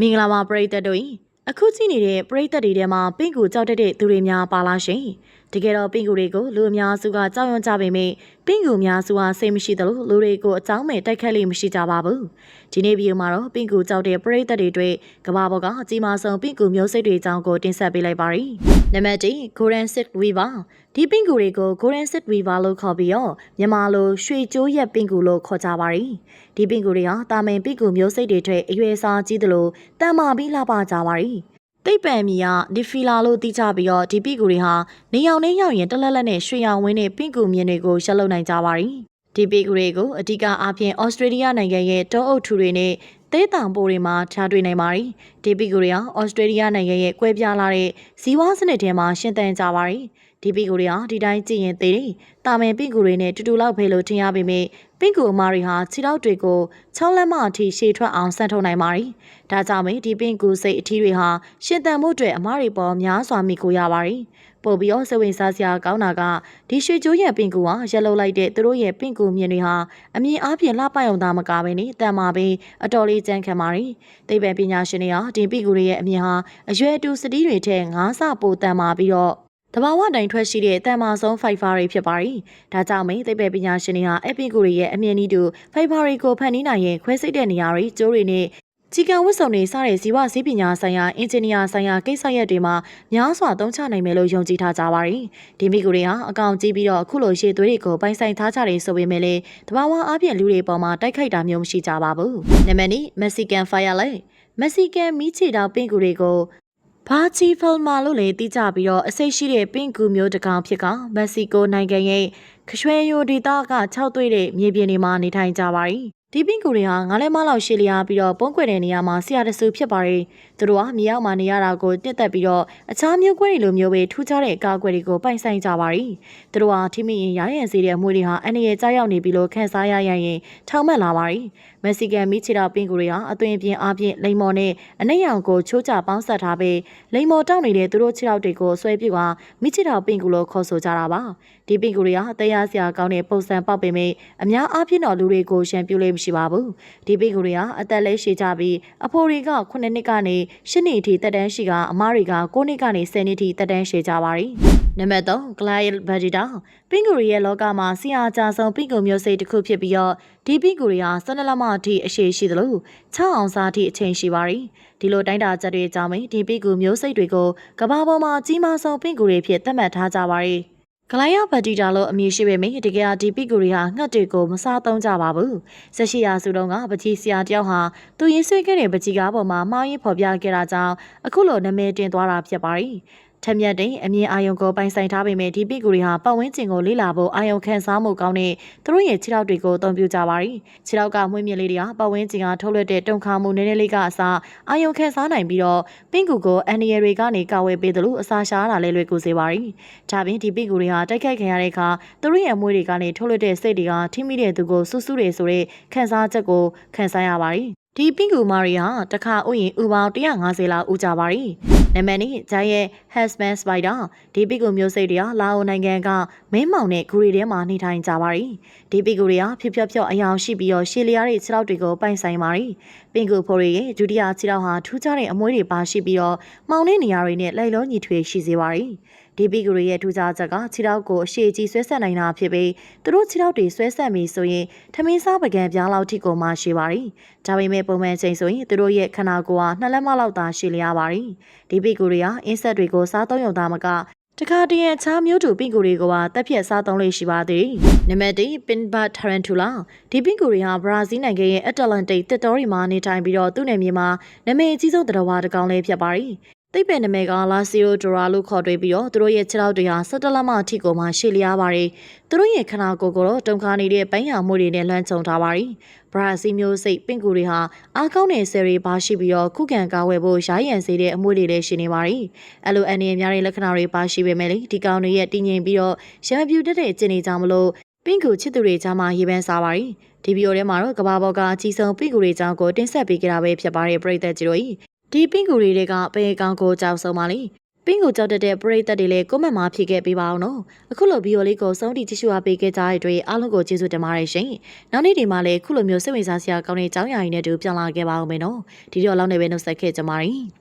မင်္ဂလာပါပရိသတ်တို့၏အခုကြည့်နေတဲ့ပရိသတ်တွေထဲမှာပင့်ကူကြောက်တတ်တဲ့သူတွေများပါလားရှင် တကယ်တော့ပင့်ကူတွေကိုလူအများစုကကြောက်ရွံ့ကြပေမဲ့ပင့်ကူအများစုဟာစိတ်မရှိသလိုလူတွေကိုအကြောင်းမဲ့တိုက်ခတ်လိမ့်မရှိကြပါဘူးဒီနေ့ဗီဒီယိုမှာတော့ပင့်ကူကြောက်တဲ့ပရိသတ်တွေအတွက်ကဘာပေါ်ကအကြီးမားဆုံးပင့်ကူမျိုးစိတ်တွေအကြောင်းကိုတင်ဆက်ပေးလိုက်ပါရစေနံပါတ်1 Golden Sit Weaver ဒီပင့်ကူတွေကို Golden Sit Weaver လို့ခေါ်ပြီးတော့မြန်မာလိုရွှေကြိုးရက်ပင့်ကူလို့ခေါ်ကြပါရီဒီပင့်ကူတွေဟာတာမင်ပင့်ကူမျိုးစိတ်တွေထက်အရွယ်စားကြီးသလိုတန်မာပြီးလှပကြပါရီတိ တ်ပံမီကဒီဖီလာလို့သိကြပြီးတော့ဒီပင့်ကူတွေဟာနေရောင်နဲ့ရောက်ရင်တလက်လက်နဲ့ရွှေရောင်ဝင်းနဲ့ပင့်ကူမြင်တွေကိုရှက်လုပ်နိုင်ကြပါရီဒီပင့်ကူတွေကိုအဓိကအားဖြင့်ဩစတြေးလျနိုင်ငံရဲ့တောအုပ်ထူတွေနဲ့သေးတံပိုးတွေမှာထားတွေ့နိုင်ပါတယ်။ဒီပီကူတွေဟာဩစတြေးလျနိုင်ငံရဲ့ကွဲပြားလာတဲ့ဇီဝစနစ်ထဲမှာရှင်သန်ကြပါတယ်။ ဒီပီကူတွေဟာဒီတိုင်းကြည့်ရင်သေးတယ်။တာမင်ပီကူတွေနဲ့တူတူလောက်ပဲလို့ထင်ရပေမဲ့ပင့်ကူအမားတွေဟာခြေထောက်တွေကို6လက်မအထိရှည်ထွက်အောင်ဆန့်ထုတ်နိုင်ပါတယ်။ဒါကြောင့်ဒီပင့်ကူစိတ်အထီးတွေဟာရှင်သန်မှုအတွက်အမားတွေပေါ်များစွာမိကိုရပါတယ်။ပို့ပြီးတော့စဝင်စားစရာကောင်းတာကဒီရွှေကြိုးရဲ့ပင်ကူဟာရက်လုတ်လိုက်တဲ့သူတို့ရဲ့ပင်ကူမြင်တွေဟာအမြင်အားဖြင့်လှပယုံသားမကဘဲနဲ့တန်မာပင်အတော်လေးကြမ်းခံပါတယ်။သိပ္ပံပညာရှင်တွေဟာဒီပင်ကူတွေရဲ့အမြင်ဟာအရွယ်တူစတီးတွေထက်၅ဆပိုတန်မာပြီးတော့ တဘာဝတိုင်ထွက်ရှိတဲ့တန်မာဆုံးဖိုက်ဖာတွေဖြစ်ပါတယ်။ဒါကြောင့်မင်းသိပ္ပံပညာရှင်တွေဟာအပင်ကူတွေရဲ့အမြင်ဤတူဖိုက်ဖာတွေကိုဖန်တီးနိုင်ရင်ခွဲစိတ်တဲ့နေရာတွေကျိုးတွေနဲ့ချီကန်ဝတ်စုံတွေစတဲ့ဇီဝဆေးပညာဆိုင်ရာအင်ဂျင်နီယာဆိုင်ရာကိစ္စရပ်တွေမှာများစွာသုံးချနိုင်မယ်လို့ယုံကြည်ထားကြပါတယ်။ဒီမိကူတွေဟာအကောင်ကြီးပြီးတော့အခုလိုရှေ့သွေးတွေကိုပိုင်ဆိုင်ထားကြတယ်ဆိုပေမဲ့လည်းတဘာဝအားဖြင့်လူတွေပေါ်မှာတိုက်ခိုက်တာမျိုးမရှိကြပါဘူး။နံပါတ်2 Mexican Firelight Mexican မီးချီတောက်ပင့်ကူတွေကို ဘာချီဖယ်မာလို့လည်းသိကြပြီးတော့အစိတ်ရှိတဲ့ပင့်ကူမျိုးတစ်ကောင်ဖြစ်ကမက္ဆီကိုနိုင်ငံရဲ့ခရွှဲယိုဒေတာက6တွေ့တဲ့မြေပြင်တွေမှာနေထိုင်ကြပါတယ်။ ဒီပင်ကူတွေဟာငါးလဲမလောက်ရှည်လျားပြီးတော့ပုံကွယ်တဲ့နေရာမှာဆရာတဆူဖြစ်ပါတယ်။သူတို့ဟာမြေအောက်မှာနေရတာကိုတက်သက်ပြီးတော့အခြားမျိုးကွဲတွေလိုမျိုးပဲထူးခြားတဲ့အကာအကွယ်တွေကိုပိုင်ဆိုင်ကြပါတယ်။သူတို့ဟာထိမိရင်ရရန်စေတဲ့အမွေတွေဟာအန္တရာယ်ကြောက်ရောက်နေပြီလို့ခန့်စားရရရင်ထောက်မှတ်လာပါတယ်။မက္ဆီကန်မီချီတာပင်ကူတွေဟာအသွင်ပြင်းအပြင်လိမ္မော်နဲ့အနှိရောင်ကိုချိုးချပေါင်းဆက်ထားပြီးလိမ္မော်တောက်နေတဲ့သူတို့ခြေထောက်တွေကိုဆွဲပြုတ်ကမီချီတာပင်ကူလို့ခေါ်ဆိုကြတာပါ။ဒီပင်ကူတွေဟာတရားစရာကောင်းတဲ့ပုံစံပေါက်ပေမဲ့အများအားဖြင့်တော့လူတွေကိုရှံပြလို့မရှိပါဘူး။ဒီပိတ်ကူတွေဟာအသက်လဲရှည်ကြပြီးအဖိုတွေက9နှစ်ကနေ10နှစ်အထိတက်တန်းရှိကအမားတွေက9နှစ်ကနေ10နှစ်အထိတက်တန်းရှည်ကြပါရီ။နံပါတ်3 Glide Vegeta ပင်ကူရီရဲ့လောကမှာစီအားကြဆုံးပင်ကူမျိုးစိတ်တစ်ခုဖြစ်ပြီးတော့ဒီပင်ကူရီဟာ12လမအထိအရှိရှိသလို6အောင်စားအထိအချိန်ရှိပါရီ။ဒီလိုတိုင်းတာချက်တွေအကြောင်းဒီပင်ကူမျိုးစိတ်တွေကိုကဘာပေါ်မှာကြီးမားဆုံးပင်ကူတွေဖြစ်သတ်မှတ်ထားကြပါရီ။ ဂလိုင်းယာဘတ်တီတာလို့အမည်ရှိပေမယ့်တကယ်ဒီပီကူရီဟာငှက်တွေကိုမစားသုံးကြပါဘူး။ဆက်ရှိရာစုတုံးကပကြီးဆရာတယောက်ဟာသူရေးဆွေးခဲ့တဲ့ပကြီးကားပေါ်မှာမှားရင်းဖော်ပြခဲ့တာကြောင့်အခုလိုနာမည်တင်သွားတာဖြစ်ပါရီ။ ထက်မြက်တဲ့အမြင်အာရုံကိုပိုင်ဆိုင်ထားပေမဲ့ဒီပိကူတွေဟာပတ်ဝန်းကျင်ကိုလေ့လာဖို့အာရုံခံစားမှုကောင်းတဲ့သူတို့ရဲ့ခြေထောက်တွေကိုအသုံးပြုကြပါရီခြေထောက်ကမှွေးမြင့်လေးတွေကပတ်ဝန်းကျင်ကထုတ်လွှတ်တဲ့တုန်ခါမှုနည်းနည်းလေးကအစားအာရုံခံစားနိုင်ပြီးတော့ပင့်ကူကိုအန်နီယတွေကနေကာဝယ်ပေးတယ်လို့အစာရှားတာလည်းလွယ်ကူစေပါရီဒါပြင်ဒီပိကူတွေဟာတိုက်ခိုက်ခံရတဲ့အခါသူတို့ရဲ့အမွေးတွေကနေထုတ်လွှတ်တဲ့စိတ်တွေကထိမိတဲ့သူကိုဆူဆူတွေဆိုတဲ့ခံစားချက်ကိုခံစားရပါရီဒီပင်ကူမာရီဟာတခါဥယျင်ဥပေါင်း150လောက်ဥကြပါရီနံပါတ်2ဂျိုင်းရဲ့ Hasman Spider ဒီပင်ကူမျိုးစိတ်တွေကလာအိုနိုင်ငံကမင်းမောင်နဲ့ဂူရီထဲမှာနေထိုင်ကြပါရီဒီပင်ကူတွေကဖြော့ဖြော့ဖြော့အယောင်ရှိပြီးတော့ရှေလျားတွေခြေထောက်တွေကိုပိုင်ဆိုင်ပါရီပင်ကူဖိုရီရဲ့ဒုတိယခြေထောက်ဟာထူးခြားတဲ့အမွှေးတွေပါရှိပြီးတော့မှောင်တဲ့နေရာတွေနဲ့လိုက်လုံးညီထွေရှိစေပါရီဒီပီဂရီရဲ့ထူးခြားချက်ကခြေထောက်ကိုအရှိကြီးဆွဲဆက်နိုင်တာဖြစ်ပြီးသူတို့ခြေထောက်တွေဆွဲဆက်ပြီးဆိုရင်ထမင်းစားပကံပြားလောက်ထိကိုမှရှိပါရီဒါပေမဲ့ပုံမှန်ချိန်ဆိုရင်သူတို့ရဲ့ခန္ဓာကိုယ်ဟာနှစ်လက်မလောက်သာရှိလျားပါရီဒီပီဂရီဟာအင်းဆက်တွေကိုစားသုံးရုံသားမကတခါတည်းရဲ့ချားမျိုးတူပင်ကူတွေကတက်ပြက်စားသုံးလေးရှိပါသေးတယ်။နံပါတ်1 Pinbat Tarantula ဒီပင်ကူတွေဟာဘရာဇီးနိုင်ငံရဲ့ Atlantic တစ်တော်ရီမှာနေထိုင်ပြီးတော့သူ့နယ်မြေမှာနာမည်အကြီးဆုံးတရဝါတစ်ကောင်လေးဖြစ်ပါရီ သိပ္ပံနာမည်ကလာစီယိုဒိုရာလို့ခေါ်တွေ့ပြီးတော့သူတို့ရဲ့ခြေထောက်တွေဟာ၁၇လမအထိကိုမှရှည်လျားပါတယ်။သူတို့ရဲ့ခနာကိုယ်ကတော့တုံခါနေတဲ့ပန်းရမှုတွေနဲ့လွှမ်းခြုံထားပါတယ်။ဘရာဇီးမျိုးစိတ်ပင့်ကူတွေဟာအားကောင်းတဲ့ဆယ်ရီပါရှိပြီးတော့ခုခံကာဝယ်ဖို့ရိုင်းရန်စေတဲ့အမွေတွေလည်းရှိနေပါတယ်။အဲ့လိုအနေအများတဲ့လက္ခဏာတွေပါရှိပေမဲ့လေဒီကောင်တွေရဲ့တည်ငြိမ်ပြီးတော့ရံပြူတတ်တဲ့ကျင်နေကြမလို့ပင့်ကူချစ်သူတွေကြားမှာရေပန်းစားပါတယ်။ဒီဗီဒီယိုထဲမှာတော့ကဘာပေါ်ကအကြီးဆုံးပင့်ကူတွေအကြောင်းကိုတင်ဆက်ပေးကြတာပဲဖြစ်ပါတယ်ပြည်သက်ကြီးတို့ ဒီပင်ကူတွေကဘယ်ကောင်ကိုကြောက်ဆုံးပါလိပပင်းကိုကြောက်တတ်တဲ့ပရိသတ်တွေလည်းကွန်မန့်မှာဖြည့်ခဲ့ပေးပါအောင်နော်အခုလိုဗီဒီယိုလေးကိုစောင့်ကြည့်ကြည့်ရှုအားပေးခဲ့ကြတဲ့အတွက်အားလုံးကိုကျေးဇူးတင်ပါတယ်ရှင်နောက်နေ့ဒီမှာလည်းခုလိုမျိုးစိတ်ဝင်စားစရာကောင်းတဲ့အကြောင်းအရာတွေနဲ့တူပြန်လာခဲ့ပါအောင်မယ်နော်ဒီတော့လောက်နေပဲနှုတ်ဆက်ခဲ့ကြပါရီ